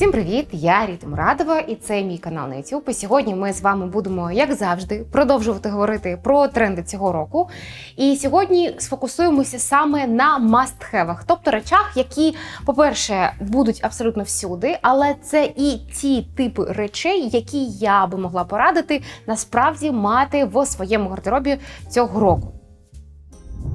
Всім привіт! Я Ріта Мурадова, і це мій канал на YouTube. І сьогодні ми з вами будемо, як завжди, продовжувати говорити про тренди цього року. І сьогодні сфокусуємося саме на must-have, тобто речах, які, по-перше, будуть абсолютно всюди, але це і ті типи речей, які я би могла порадити насправді мати в своєму гардеробі цього року.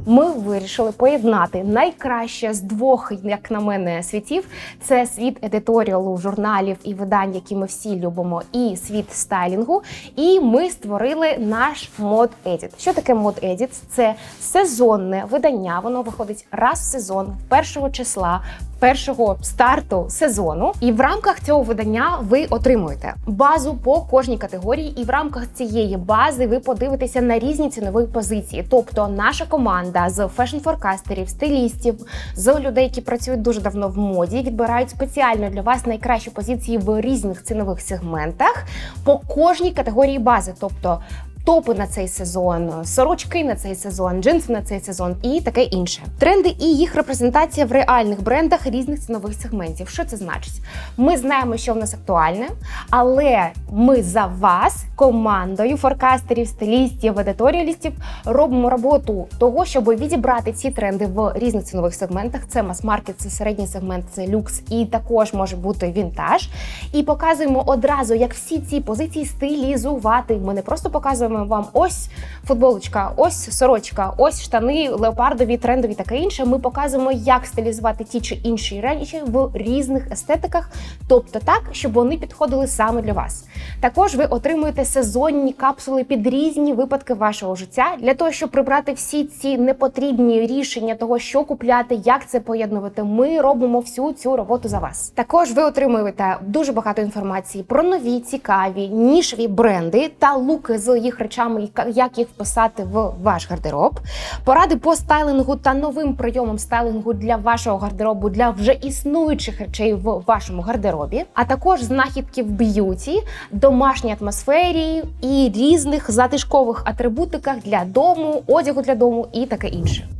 Ми вирішили поєднати найкраще з двох, як на мене, світів: це світ едиторіалу, журналів і видань, які ми всі любимо, і світ стайлінгу. І ми створили наш мод едіт. Що таке мод едіт? Це сезонне видання. Воно виходить раз в сезон, першого числа. Першого старту сезону, і в рамках цього видання ви отримуєте базу по кожній категорії, і в рамках цієї бази ви подивитеся на різні цінові позиції. Тобто, наша команда з фешн-форкастерів, стилістів, з людей, які працюють дуже давно в моді, відбирають спеціально для вас найкращі позиції в різних цінових сегментах по кожній категорії бази, тобто. Топи на цей сезон, сорочки на цей сезон, джинси на цей сезон і таке інше. Тренди і їх репрезентація в реальних брендах різних цінових сегментів. Що це значить? Ми знаємо, що в нас актуальне, але ми за вас, командою форкастерів, стилістів, едиторіалістів, робимо роботу того, щоб відібрати ці тренди в різних цінових сегментах. Це мас-маркет, це середній сегмент, це люкс, і також може бути вінтаж. І показуємо одразу, як всі ці позиції стилізувати. Ми не просто показуємо вам ось футболочка, ось сорочка, ось штани, леопардові, трендові, таке інше. Ми показуємо, як стилізувати ті чи інші речі в різних естетиках, тобто так, щоб вони підходили саме для вас. Також ви отримуєте сезонні капсули під різні випадки вашого життя для того, щоб прибрати всі ці непотрібні рішення того, що купляти, як це поєднувати. Ми робимо всю цю роботу за вас. Також ви отримуєте дуже багато інформації про нові, цікаві, нішеві бренди та луки з їх речами, як їх вписати в ваш гардероб, поради по стайлингу та новим прийомам стайлингу для вашого гардеробу для вже існуючих речей в вашому гардеробі, а також знахідки в б'юті, домашній атмосфері і різних затишкових атрибутиках для дому, одягу для дому і таке інше.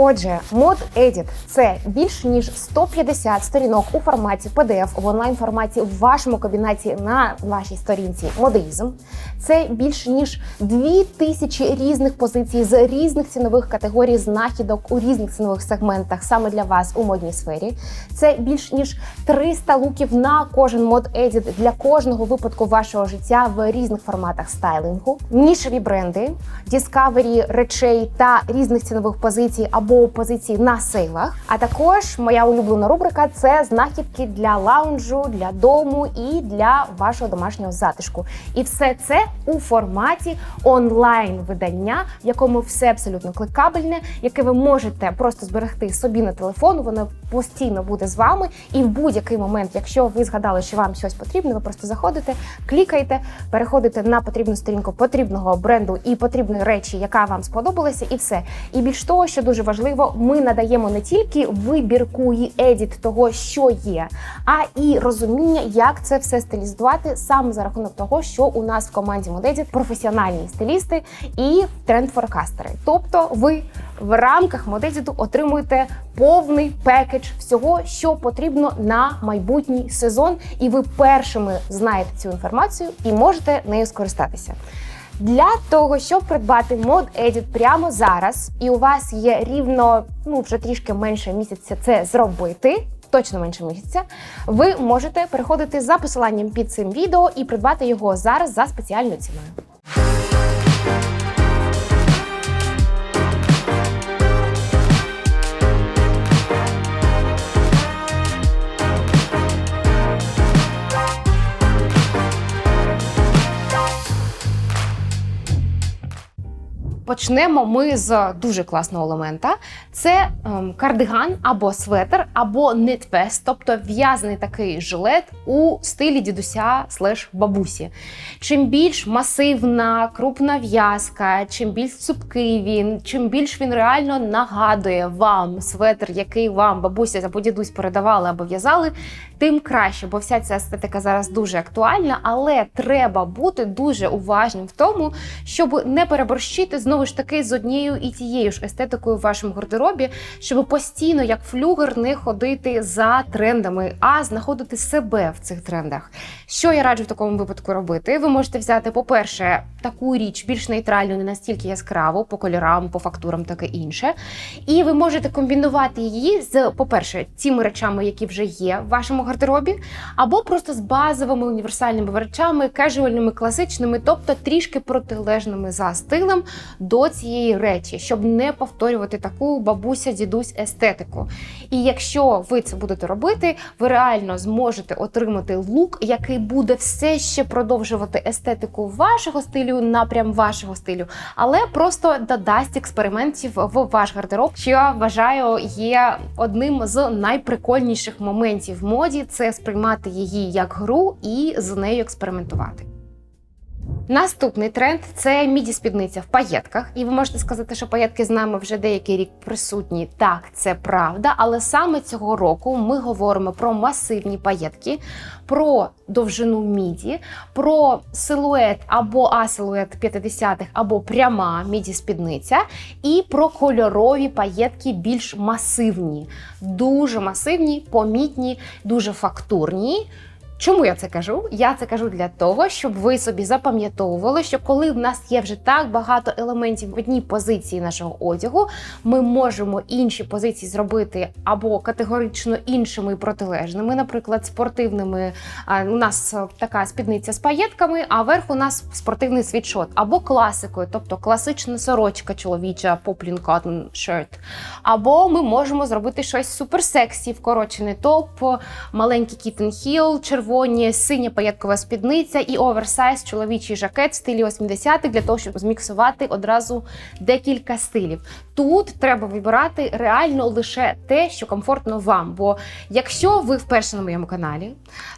Отже, мод Edit – це більш ніж 150 сторінок у форматі PDF в онлайн форматі в вашому кабінеті на вашій сторінці модеїзм. Це більш ніж 2000 різних позицій з різних цінових категорій знахідок у різних цінових сегментах саме для вас у модній сфері. Це більш ніж 300 луків на кожен мод Edit для кожного випадку вашого життя в різних форматах стайлингу, нішеві бренди, діскавері речей та різних цінових позицій або позицій на сейлах. А також моя улюблена рубрика це знахідки для лаунжу, для дому і для вашого домашнього затишку. І все це у форматі онлайн видання, в якому все абсолютно кликабельне, яке ви можете просто зберегти собі на телефон. Воно постійно буде з вами, і в будь-який момент, якщо ви згадали, що вам щось потрібне, ви просто заходите, клікаєте, переходите на потрібну сторінку потрібного бренду і потрібної речі, яка вам сподобалася, і все. І більш того, що дуже важливо, ми надаємо не тільки вибірку і едіт того, що є, а і розуміння, як це все стилізувати саме за рахунок того, що у нас в команді Модедіт професіональні стилісти і тренд-форкастери. Тобто, ви в рамках Модедіту отримуєте повний пекедж всього, що потрібно на майбутній сезон, і ви першими знаєте цю інформацію і можете нею скористатися. Для того, щоб придбати мод Edit прямо зараз, і у вас є рівно ну вже трішки менше місяця це зробити. Точно менше місяця, ви можете переходити за посиланням під цим відео і придбати його зараз за спеціальною ціною. Почнемо ми з дуже класного елемента. Це ем, кардиган або светр, або нитвест, тобто в'язаний такий жилет у стилі дідуся слеш бабусі. Чим більш масивна, крупна в'язка, чим більш цупкий він, чим більш він реально нагадує вам светр, який вам бабуся або дідусь передавали або в'язали, тим краще, бо вся ця естетика зараз дуже актуальна, але треба бути дуже уважним в тому, щоб не переборщити знову ж таки з однією і тією ж естетикою в вашому гардеробі, щоб постійно, як флюгер, не ходити за трендами, а знаходити себе в цих трендах. Що я раджу в такому випадку робити? Ви можете взяти, по-перше, таку річ більш нейтральну, не настільки яскраву, по кольорам, по фактурам, таке інше. І ви можете комбінувати її з, по-перше, тими речами, які вже є в вашому гардеробі, або просто з базовими універсальними речами, кежуальними, класичними, тобто трішки протилежними за стилем до цієї речі, щоб не повторювати таку бабуся, дідусь естетику. І якщо ви це будете робити, ви реально зможете отримати лук, який буде все ще продовжувати естетику вашого стилю, напрям вашого стилю, але просто додасть експериментів в ваш гардероб, що я вважаю є одним з найприкольніших моментів в моді це сприймати її як гру і з нею експериментувати. Наступний тренд це міді спідниця в паєтках. І ви можете сказати, що паєтки з нами вже деякий рік присутні. Так, це правда. Але саме цього року ми говоримо про масивні паєтки, про довжину міді, про силует або асилует 50-х, або пряма міді спідниця, і про кольорові паєтки більш масивні, дуже масивні, помітні, дуже фактурні. Чому я це кажу? Я це кажу для того, щоб ви собі запам'ятовували, що коли в нас є вже так багато елементів в одній позиції нашого одягу, ми можемо інші позиції зробити або категорично іншими протилежними, наприклад, спортивними. У нас така спідниця з паєтками, а верх у нас спортивний світшот, або класикою, тобто класична сорочка чоловіча, poplin cotton shirt. Або ми можемо зробити щось суперсексі, вкорочений топ, маленький кітен хіл, червоний червоні, синя паєткова спідниця і оверсайз чоловічий жакет в стилі 80-х для того, щоб зміксувати одразу декілька стилів. Тут треба вибирати реально лише те, що комфортно вам. Бо якщо ви вперше на моєму каналі,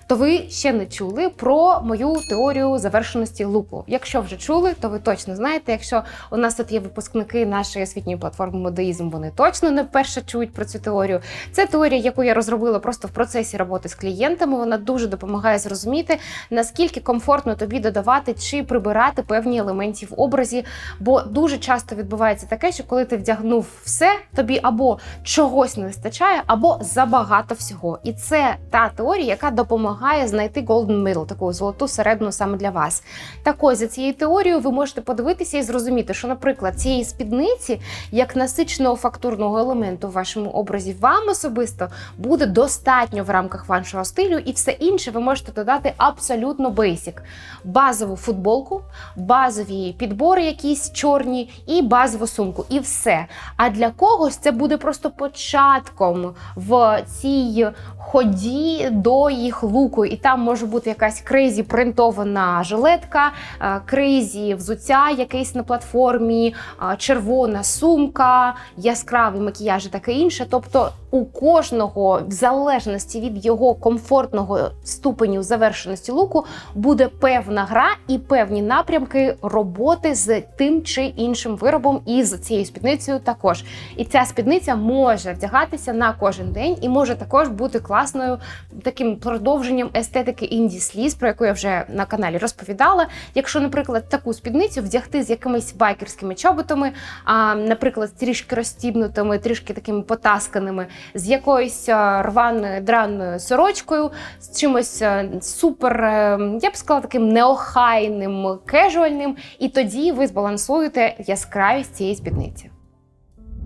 то ви ще не чули про мою теорію завершеності луку. Якщо вже чули, то ви точно знаєте. Якщо у нас тут є випускники нашої освітньої платформи Модеїзм, вони точно не вперше чують про цю теорію. Це теорія, яку я розробила просто в процесі роботи з клієнтами. Вона дуже допомагає зрозуміти, наскільки комфортно тобі додавати чи прибирати певні елементи в образі. Бо дуже часто відбувається таке, що коли ти вдягнув все, тобі або чогось не вистачає, або забагато всього. І це та теорія, яка допомагає знайти golden middle, таку золоту середину саме для вас. Так ось за цією теорією ви можете подивитися і зрозуміти, що, наприклад, цієї спідниці, як насиченого фактурного елементу в вашому образі, вам особисто буде достатньо в рамках вашого стилю, і все інше ви можете додати абсолютно бейсік. Базову футболку, базові підбори, якісь чорні, і базову сумку. І все. А для когось це буде просто початком в цій ході до їх луку. І там може бути якась кризі принтована жилетка, е, кризі взуття якесь на платформі, е, червона сумка, яскравий макіяж і таке інше. Тобто у кожного, в залежності від його комфортного ступеню завершеності луку, буде певна гра і певні напрямки роботи з тим чи іншим виробом і з цією спідницею також. І ця спідниця може вдягатися на кожен день і може також бути класною таким продовженням естетики інді сліз, про яку я вже на каналі розповідала. Якщо, наприклад, таку спідницю вдягти з якимись байкерськими чоботами, а, наприклад, трішки розстібнутими, трішки такими потасканими, з якоюсь рваною драною сорочкою, з чимось супер, е, я б сказала, таким неохайним, кежуальним, і тоді ви збалансуєте яскравість цієї спідниці.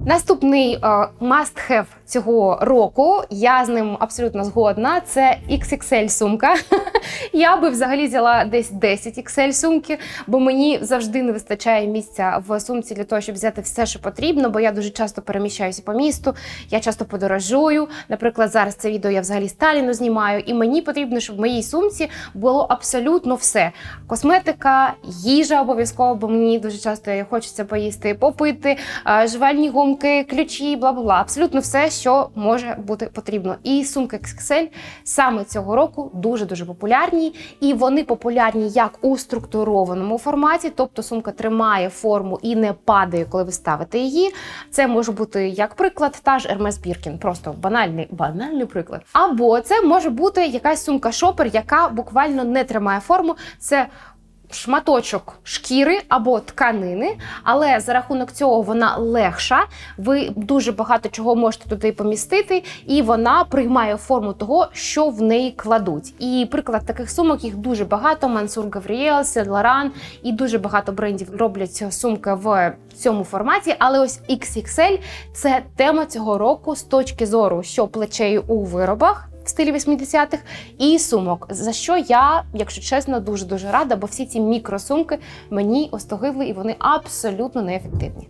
Наступний uh, must-have цього року, я з ним абсолютно згодна. Це XXL сумка. я би взагалі взяла десь 10 XL сумки, бо мені завжди не вистачає місця в сумці для того, щоб взяти все, що потрібно, бо я дуже часто переміщаюся по місту, я часто подорожую. Наприклад, зараз це відео я взагалі Сталіну знімаю, і мені потрібно, щоб в моїй сумці було абсолютно все: косметика, їжа обов'язково, бо мені дуже часто хочеться поїсти, попити, жувальні гумки, ключі, бла бла бла. Абсолютно все, що може бути потрібно. І сумки XXL саме цього року дуже дуже популярні, і вони популярні як у структурованому форматі, тобто сумка тримає форму і не падає, коли ви ставите її. Це може бути як приклад, та ж Hermes Birkin, просто банальний банальний приклад. Або це може бути якась сумка шопер, яка буквально не тримає форму. Це шматочок шкіри або тканини, але за рахунок цього вона легша. Ви дуже багато чого можете туди помістити, і вона приймає форму того, що в неї кладуть. І приклад таких сумок їх дуже багато. Мансур Гавріел, Сен Лоран і дуже багато брендів роблять сумки в цьому форматі. Але ось XXL – це тема цього року з точки зору, що плечею у виробах в стилі 80-х і сумок. За що я, якщо чесно, дуже дуже рада, бо всі ці мікросумки мені остогидли і вони абсолютно неефективні.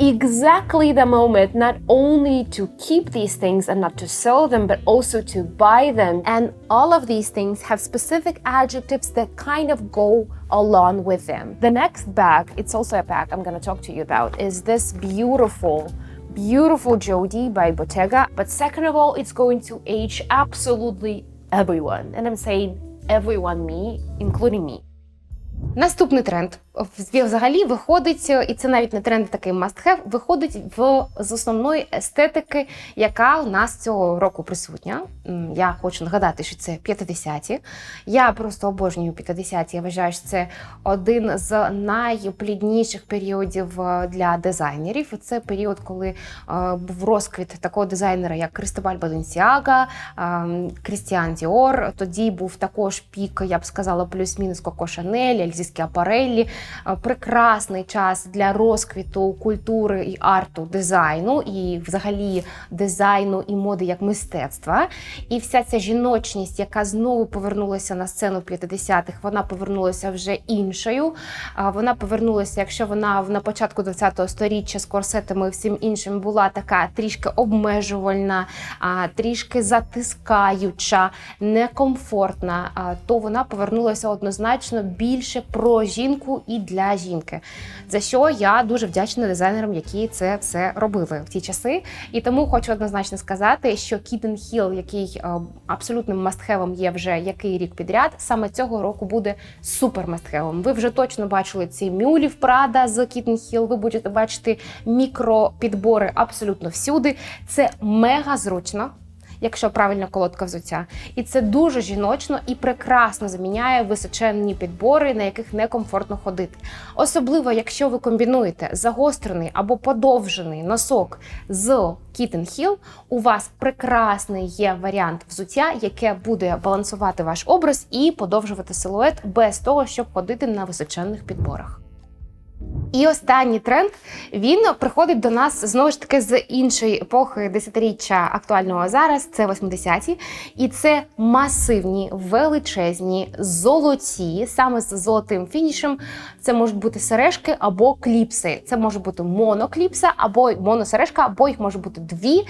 exactly the moment not only to keep these things and not to sell them, but also to buy them. And all of these things have specific adjectives that kind of go along with them. The next bag, it's also a bag I'm gonna talk to you about, is this beautiful, beautiful Jodi by Bottega. But second of all, it's going to age absolutely everyone. And I'm saying everyone, me, including me. Наступний тренд взагалі виходить, і це навіть не тренд такий must have, виходить в з основної естетики, яка у нас цього року присутня. Я хочу нагадати, що це 50-ті. Я просто обожнюю 50-ті. Я вважаю, що це один з найплідніших періодів е, для дизайнерів. Це період, коли е, був розквіт такого дизайнера, як Кристобаль Баленсіага, Крістіан Діор. Тоді був також пік, я б сказала, плюс-мінус Коко Шанель, Ельзі Скіапареллі. Е, Прекрасний час для розквіту культури і арту, дизайну, і взагалі дизайну і моди як мистецтва. І вся ця жіночність, яка знову повернулася на сцену в 50-х, вона повернулася вже іншою. Вона повернулася, якщо вона на початку 20-го сторіччя з корсетами і всім іншим була така трішки обмежувальна, трішки затискаюча, некомфортна, то вона повернулася однозначно більше про жінку і для жінки. За що я дуже вдячна дизайнерам, які це все робили в ті часи. І тому хочу однозначно сказати, що Kitten Hill, який е, абсолютним мастхевом є вже який рік підряд, саме цього року буде супер мастхевом. Ви вже точно бачили ці мюлів Прада з Kitten Hill, Ви будете бачити мікропідбори абсолютно всюди. Це мега зручно. Якщо правильна колодка взуття, і це дуже жіночно і прекрасно заміняє височенні підбори, на яких некомфортно ходити. Особливо, якщо ви комбінуєте загострений або подовжений носок з Kitten Hill, у вас прекрасний є варіант взуття, яке буде балансувати ваш образ і подовжувати силует без того, щоб ходити на височенних підборах. І останній тренд він приходить до нас знову ж таки з іншої епохи десятиріччя актуального зараз. Це 80-ті. І це масивні, величезні, золоті, саме з золотим фінішем. Це можуть бути сережки або кліпси. Це може бути монокліпса або моносережка, або їх може бути дві.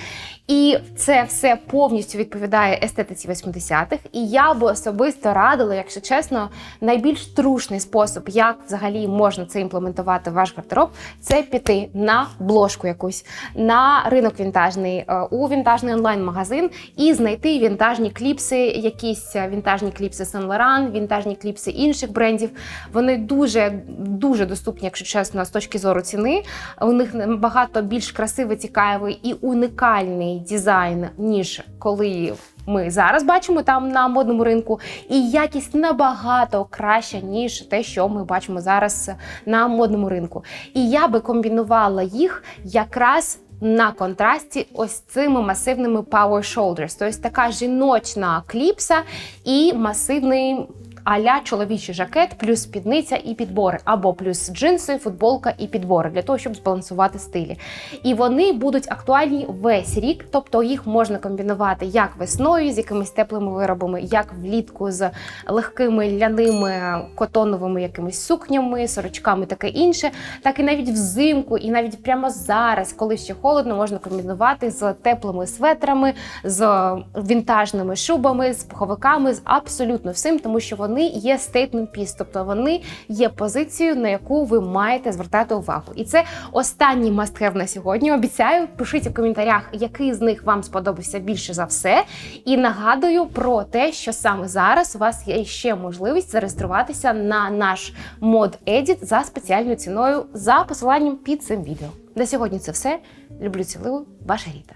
І це все повністю відповідає естетиці 80-х. І я би особисто радила, якщо чесно, найбільш трушний спосіб, як взагалі можна це імплементувати в ваш гардероб, це піти на бложку якусь, на ринок вінтажний, е, у вінтажний онлайн-магазин і знайти вінтажні кліпси, якісь вінтажні кліпси Saint Laurent, вінтажні кліпси інших брендів. Вони дуже дуже доступні, якщо чесно, з точки зору ціни. У них набагато більш красивий, цікавий і унікальний дизайн, ніж коли ми зараз бачимо там на модному ринку, і якість набагато краща, ніж те, що ми бачимо зараз на модному ринку. І я би комбінувала їх якраз. На контрасті ось цими масивними power shoulders, тобто така жіночна кліпса і масивний аля чоловічий жакет, плюс спідниця і підбори, або плюс джинси, футболка і підбори для того, щоб збалансувати стилі. І вони будуть актуальні весь рік, тобто їх можна комбінувати як весною з якимись теплими виробами, як влітку з легкими ляними котоновими якимись сукнями, сорочками, таке інше, так і навіть взимку, і навіть прямо зараз, коли ще холодно, можна комбінувати з теплими светрами, з вінтажними шубами, з пуховиками, з абсолютно всім, тому що вони є statement piece, тобто вони є позицією, на яку ви маєте звертати увагу. І це останній must-have на сьогодні. Обіцяю, пишіть у коментарях, який з них вам сподобався більше за все. І нагадую про те, що саме зараз у вас є ще можливість зареєструватися на наш мод Edit за спеціальною ціною за посиланням під цим відео. На сьогодні це все. Люблю цілую, ваша Ріта.